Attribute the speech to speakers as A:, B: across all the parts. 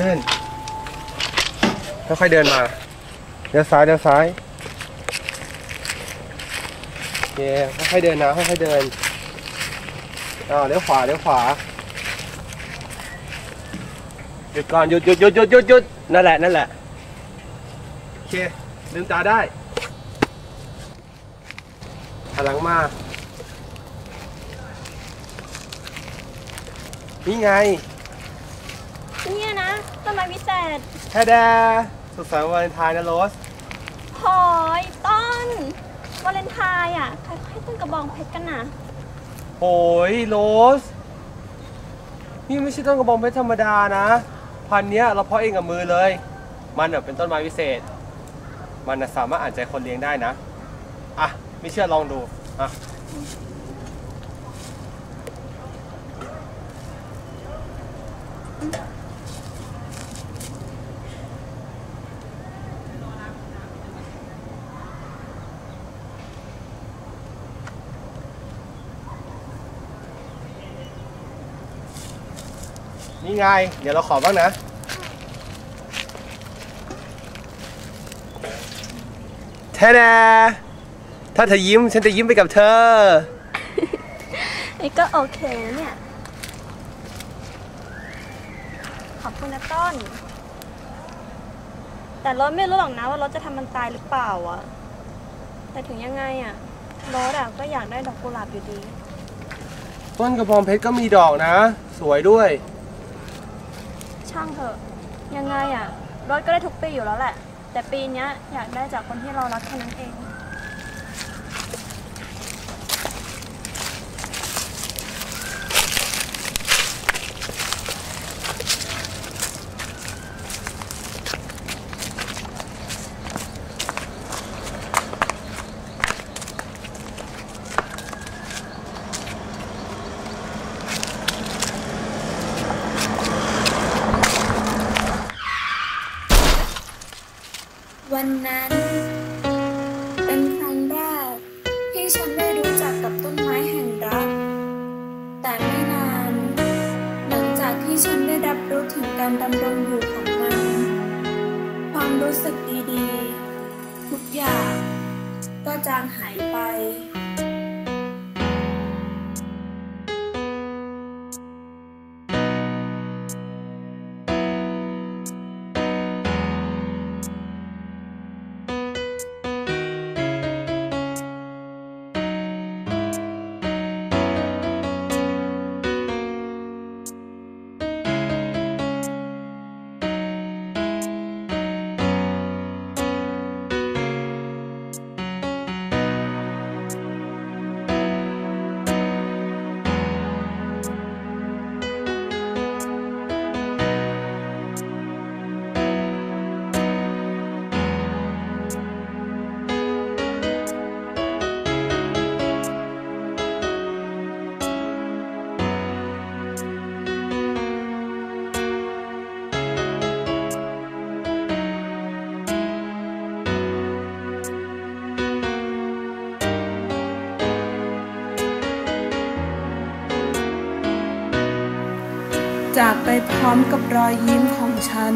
A: เลื่นค่อยๆเดินมาเดี๋ยวซ้ายเดี๋ยวซ้ายโอเคค่อยๆเดินนะค่อยๆเดินอ้าวเลี้ยวขวาเลี้ยวขวาหยุดก่อนหยุดหยุดหยุดหยุดหยุดหยุดนั่นแหละนั่นแหละโอเคลืมตาได้หันหลังมานี่ไง
B: ต้นไม้วิเศษ
A: แฮดาสุขสันต์วาเลนไทน์นะโรส
B: หอยต้นวาเลนไทน์อะใครให้ต้นกระบองเพชรกันนะ
A: โอ้ยโรส นี่ไม่ใช่ต้นกระบองเพชรธรรมดานะ พันธุ์เนี้ยเราเพาะเองกับมือเลย มันเน่ะเป็นต้นไม้วิเศษ มันน่ะสามารถอ่านใจคนเลี้ยงได้นะ อะ ไม่เชื่อลองดู อะ นี่ไง เดี๋ยวเราขอบ้างนะ แท้แน่ถ้าเธอยิ้มฉันจะยิ้มไปกับเธอ
B: ไอ้ก็โอเคนะเนี่ย ขอบคุณนะต้น แต่รถไม่รู้หรอกนะว่ารถจะทำมันตายหรือเปล่าอะแต่ถึงยังไงอะรถอะก็อยากได้ดอกกุหลาบอยู่ดี
A: ต้นกระบองเพชรก็มีดอกนะ สวยด้วย
B: ช่างเถอะ ยังไงอะรถก็ได้ทุกปีอยู่แล้วแหละ แต่ปีเนี้ยอยากได้จากคนที่เรารักแค่นั้นเอง
C: วันนั้น เป็นครั้งแรกที่ฉันได้รู้จักกับต้นไม้แห่งรัก แต่ไม่นาน หลังจากที่ฉันได้รับรู้ถึงการดำรงอยู่ของมัน ความรู้สึกดีๆ ทุกอย่างก็จางหายไป จากไปพร้อมกับรอยยิ้มของฉัน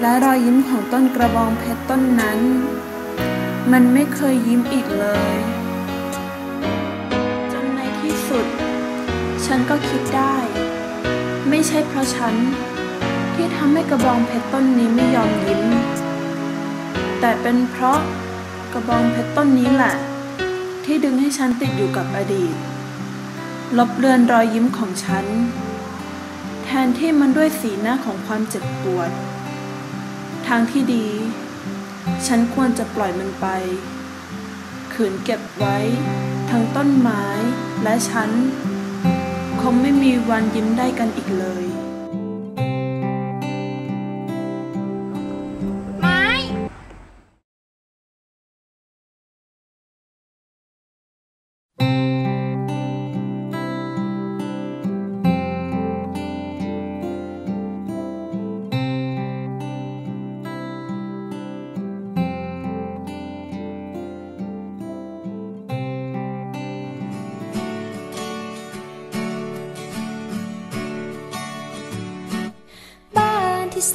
C: และรอยยิ้มของต้นกระบองเพชรต้นนั้น มันไม่เคยยิ้มอีกเลยจนในที่สุด ฉันก็คิดได้ ไม่ใช่เพราะฉัน ที่ทำให้กระบองเพชรต้นนี้ไม่ยอมยิ้ม แต่เป็นเพราะกระบองเพชรต้นนี้แหละ ที่ดึงให้ฉันติดอยู่กับอดีต ลบเลือนรอยยิ้มของฉัน แทนที่มันด้วยสีหน้าของความเจ็บปวด ทางที่ดี ฉันควรจะปล่อยมันไป ขืนเก็บไว้ ทั้งต้นไม้และฉัน คงไม่มีวันยิ้มได้กันอีกเลย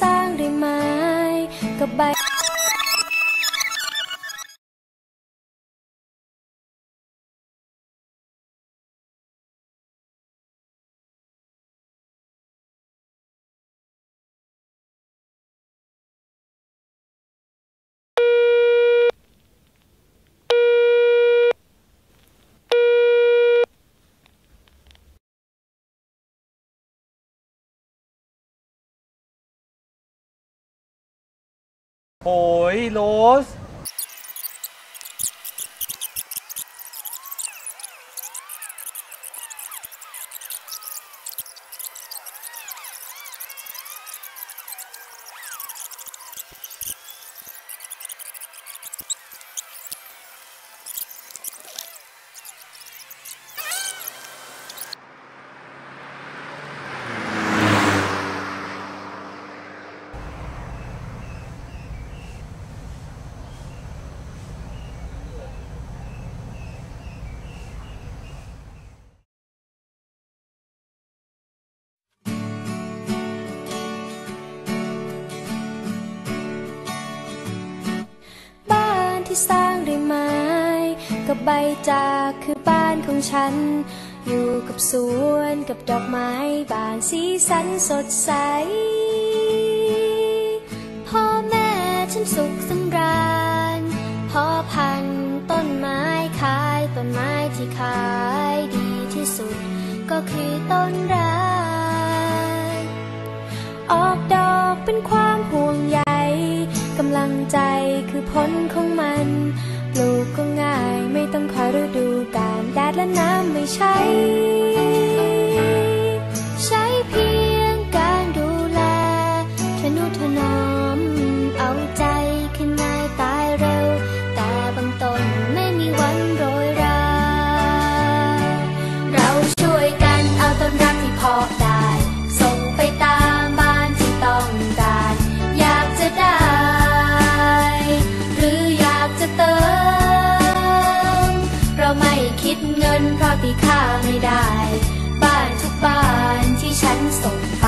D: สร้างด้วยไม้กับใบ
A: โอ้ยโรส
D: กับใบจากคือบ้านของฉัน อยู่กับสวนกับดอกไม้บานสีสันสดใส พ่อแม่ฉันสุขสำราญพ่อพันต้นไม้ขายต้นไม้ที่ขายดีที่สุด ก็คือต้นรักออกดอกเป็นความห่วงใยกำลังใจคือผลของมัน ลูกก็ง่าย ไม่ต้องคอยฤดูกาลแดดและน้ำไม่ใช้ ดเงินเพราะตีค่าไม่ได้ บ้านทุกบ้านที่ฉันส่งไป